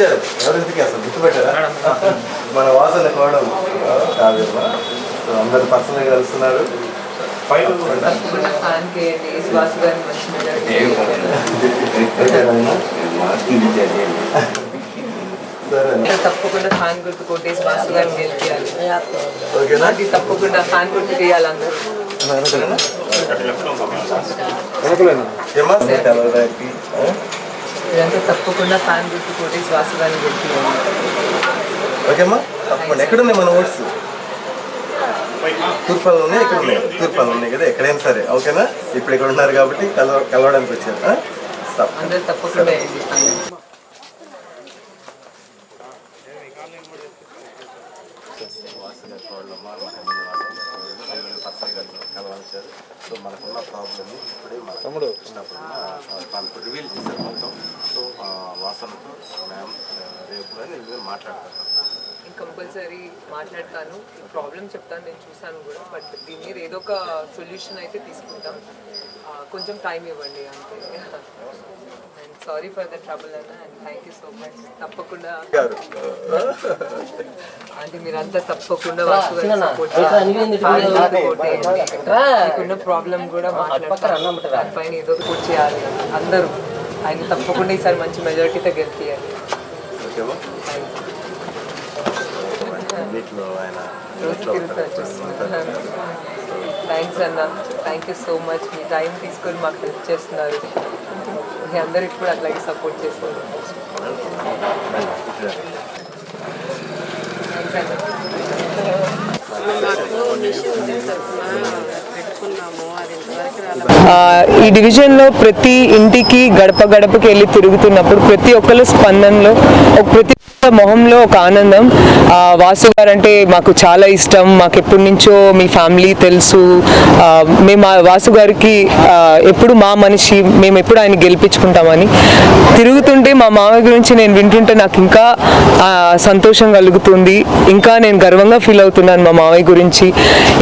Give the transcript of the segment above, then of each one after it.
వచ్చారు ఎవరింటికి అసలు గుర్తుపెట్టారా? మన వాసన కోవడం కాదమ్మా. సో అందరు పర్సనల్గా కలుస్తున్నారు. తప్పకుండా. ఫ్యాన్ గుర్తు కొట్టేసి శ్వాస గారిని గెలిపించాలి ఓకేనా? అది తప్పకుండా ఫ్యాన్ గుర్తు తీయాలి అందరూ. ఇదంతా తప్పకుండా ఫ్యాన్ గుర్తు కొట్టేసి శ్వాస గారిని గెలిపించాలి ఓకేమ్మా? తప్పకుండా. ఎక్కడున్నాయి మన ఓట్స్? తూర్పాలు ఉన్నాయి ఇక్కడ ఉన్నాయి తూర్పాలు ఉన్నాయి కదా ఎక్కడైనా సరే. ఓకేనా? ఇప్పుడు ఇక్కడ ఉన్నారు కాబట్టి కలవ కలవడానికి వచ్చారు. తప్పకుండా మనకున్న ప్రాబ్లమ్ ఇప్పుడే తమ్ముడు. చిన్నప్పుడు రివీల్ చేశారు మొత్తం. సో వాసనతో మ్యామ్ రేపు కానీ నేను మాట్లాడతాను. కంపల్సరీ మాట్లాడతాను. ప్రాబ్లం చెప్తాను నేను చూసాను కూడా. బట్ దీని మీద ఏదో ఒక సొల్యూషన్ అయితే తీసుకుంటాం. కొంచెం టైం ఇవ్వండి అంతే. And sorry for the trouble అన్న and thank you so much తప్పకుండా. అంటే మీరంతా తప్పకుండా. మీకున్న ప్రాబ్లం కూడా మాట్లాడతాను దానిపైన ఏదో పూర్తి చేయాలి. అందరూ. ఆయన తప్పకుండా ఈసారి మంచి మెజారిటీతో గెలిపియాలి. వీటిలో ఆయన థ్యాంక్స్ అన్న. థ్యాంక్ యూ సో మచ్ మీ టైం తీసుకొని మాకు హెల్ప్ చేస్తున్నారు. మీ అందరికి కూడా అట్లాగే సపోర్ట్ చేస్తున్నారు. పెట్టుకున్నాము అది ఇంతవరకు ఈ డివిజన్లో ప్రతి ఇంటికి గడప గడపకి వెళ్ళి తిరుగుతున్నప్పుడు ప్రతి ఒక్కరి స్పందనలో ఒక ప్రతి మొహంలో ఒక ఆనందం. వాసు గారు అంటే మాకు చాలా ఇష్టం. మాకు ఎప్పటి నుంచో మీ ఫ్యామిలీ తెలుసు. మేము వాసు గారికి ఎప్పుడు మా మనిషి మేము ఎప్పుడు ఆయన గెలిపించుకుంటామని. తిరుగుతుంటే మా మామ గురించి నేను వింటుంటే నాకు ఇంకా సంతోషం కలుగుతుంది. ఇంకా నేను గర్వంగా ఫీల్ అవుతున్నాను మా మామయ్య గురించి.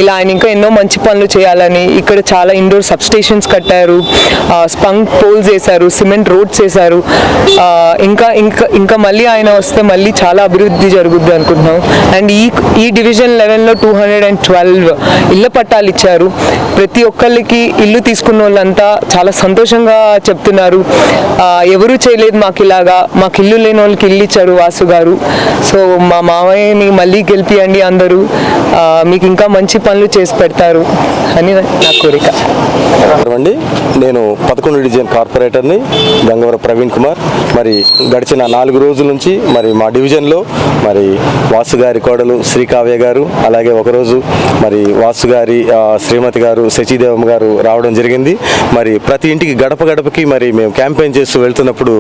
ఇలా ఆయన ఇంకా ఎన్నో మంచి పనులు చేయాలని. ఇక్కడ చాలా ఇండోర్ సబ్స్టేషన్స్ కట్టారు. స్పంక్ పోల్స్ వేశారు సిమెంట్ రోడ్స్ వేశారు. ఇంకా ఇంకా ఇంకా మళ్ళీ ఆయన వస్తే మళ్ళీ చాలా అభివృద్ధి జరుగుద్ది అనుకుంటున్నాం. అండ్ ఈ ఈ డివిజన్ లెవెన్లో టూ హండ్రెడ్ అండ్ ట్వెల్వ్ ఇళ్ళ పట్టాలు ఇచ్చారు. ప్రతి ఒక్కరికి ఇల్లు తీసుకున్న వాళ్ళంతా చాలా సంతోషంగా చెప్తున్నారు. ఎవరు చేయలేదు మాకు ఇలాగా మాకు ఇల్లు లేని వాళ్ళకి ఇల్లు ఇచ్చారు వాసు గారు. సో మా మామయ్యని మళ్ళీ గెలిపియండి అందరూ. మీకు ఇంకా మంచి పనులు చేసి పెడతారు అని నా కోరిక. అండి నేను పదకొండు డివిజన్ కార్పొరేటర్ని గంగవరం ప్రవీణ్ కుమార్. మరి గడిచిన నాలుగు రోజుల నుంచి మరి మా డివిజన్లో మరి వాసు గారి కోడలు శ్రీకావ్య గారు అలాగే ఒకరోజు మరి వాసు గారి శ్రీమతి గారు శశిదేవమ్మ గారు రావడం జరిగింది. మరి ప్రతి ఇంటికి గడప గడపకి మరి మేము క్యాంపెయిన్ చేస్తూ వెళ్తున్నప్పుడు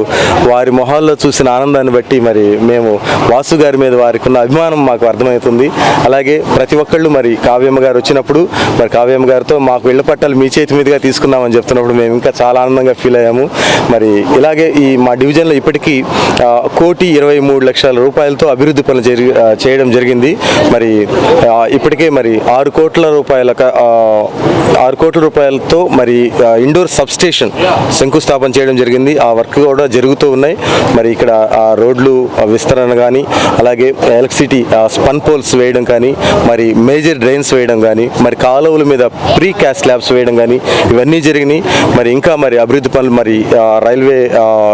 వారి మొహాల్లో చూసిన ఆనందాన్ని బట్టి మరి మేము వాసు గారి మీద వారికి ఉన్న అభిమానం మాకు అర్థమవుతుంది. అలాగే ప్రతి ఒక్కళ్ళు మరి కావ్యమ్మ గారు వచ్చినప్పుడు మరి కావ్యమ్మ గారితో మాకు ఇళ్ళ పట్టాలు మీ చేతి మీదుగా తీసుకున్నామని చెప్తున్నప్పుడు మేము ఇంకా చాలా ఆనందంగా ఫీల్ అయ్యాము. మరి ఇలాగే ఈ మా డివిజన్లో ఇప్పటికీ కోటి ఇరవై మూడు లక్షల రూపాయలతో అభివృద్ధి పనులు జరిగి చేయడం జరిగింది. మరి ఇప్పటికే మరి ఆరు కోట్ల రూపాయల ఆరు కోట్ల రూపాయలతో మరి ఇండోర్ ఇండోర్ సబ్స్టేషన్ శంకుస్థాపన చేయడం జరిగింది. ఆ వర్క్ కూడా జరుగుతూ ఉన్నాయి. మరి ఇక్కడ ఆ రోడ్లు విస్తరణ కానీ అలాగే ఎలక్ట్రిసిటీ స్పన్ పోల్స్ వేయడం కానీ మరి మేజర్ డ్రైన్స్ వేయడం కానీ మరి కాలువల మీద ప్రీ క్యాస్ట్ ల్యాబ్స్ వేయడం కానీ ఇవన్నీ జరిగినాయి. మరి ఇంకా మరి అభివృద్ధి పనులు మరి రైల్వే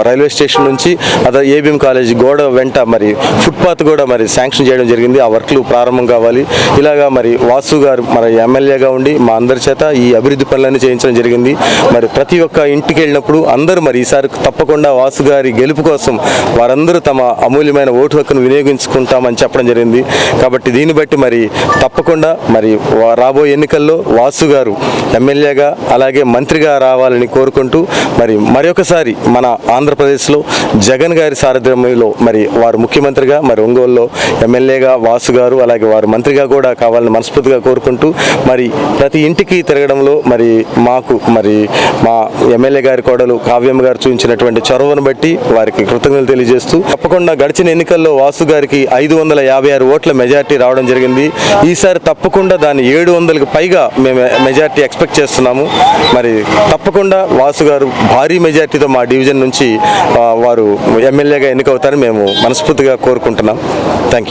రైల్వే స్టేషన్ నుంచి అదే ఏబిఎం కాలేజ్ గోడ వెంట మరి ఫుట్పాత్ కూడా మరి శాంక్షన్ చేయడం జరిగింది. ఆ వర్క్లు ప్రారంభం కావాలి. ఇలాగా మరి వాసు గారు మరి ఎమ్మెల్యేగా ఉండి మా అందరి చేత ఈ అభివృద్ధి పనులన్నీ చేయించడం జరిగింది. మరి ప్రతి ఒక్క ఇంటికి వెళ్ళినప్పుడు అందరూ మరి ఈసారి తప్పకుండా వాసు గారి గెలుపు కోసం వారందరూ తమ అమూల్యమైన ఓటు హక్కును వినియోగించుకుంటామని చెప్పడం జరిగింది. కాబట్టి దీన్ని బట్టి మరి తప్పకుండా మరి రాబోయే ఎన్నికల్లో వాసు గారు ఎమ్మెల్యేగా అలాగే మంత్రిగా రావాలని కోరుకుంటూ మరి మరొకసారి మన ఆంధ్రప్రదేశ్లో జగన్ గారి సారథ్యంలో మరి వారు ముఖ్యమంత్రిగా మరి ఒంగోలులో ఎమ్మెల్యేగా వాసు గారు అలాగే వారు మంత్రిగా కూడా కావాలని మనస్ఫూర్తిగా కోరుకుంటూ మరి ప్రతి ఇంటికి తిరగడంలో మరి మాకు మరి మా ఎమ్మెల్యే గారి కోడలు కావ్యమ్మ గారు చూపించినటువంటి చొరవను బట్టి వారికి కృతజ్ఞతలు తెలియజేస్తూ తప్పకుండా గడిచిన ఎన్నికల్లో వాసు గారికి ఐదు వందల యాభై ఆరు ఓట్ల మెజార్టీ రావడం జరిగింది. ఈసారి తప్పకుండా దాన్ని ఏడు వందలకు పైగా మేము మెజార్టీ ఎక్స్పెక్ట్ చేస్తున్నాము. మరి తప్పకుండా వాసు గారు భారీ మెజార్టీతో మా డివిజన్ నుంచి వారు ఎమ్మెల్యేగా ఎన్నికవుతారని మేము మనస్ఫూర్తిగా కోరుకుంటున్నాం. Thank you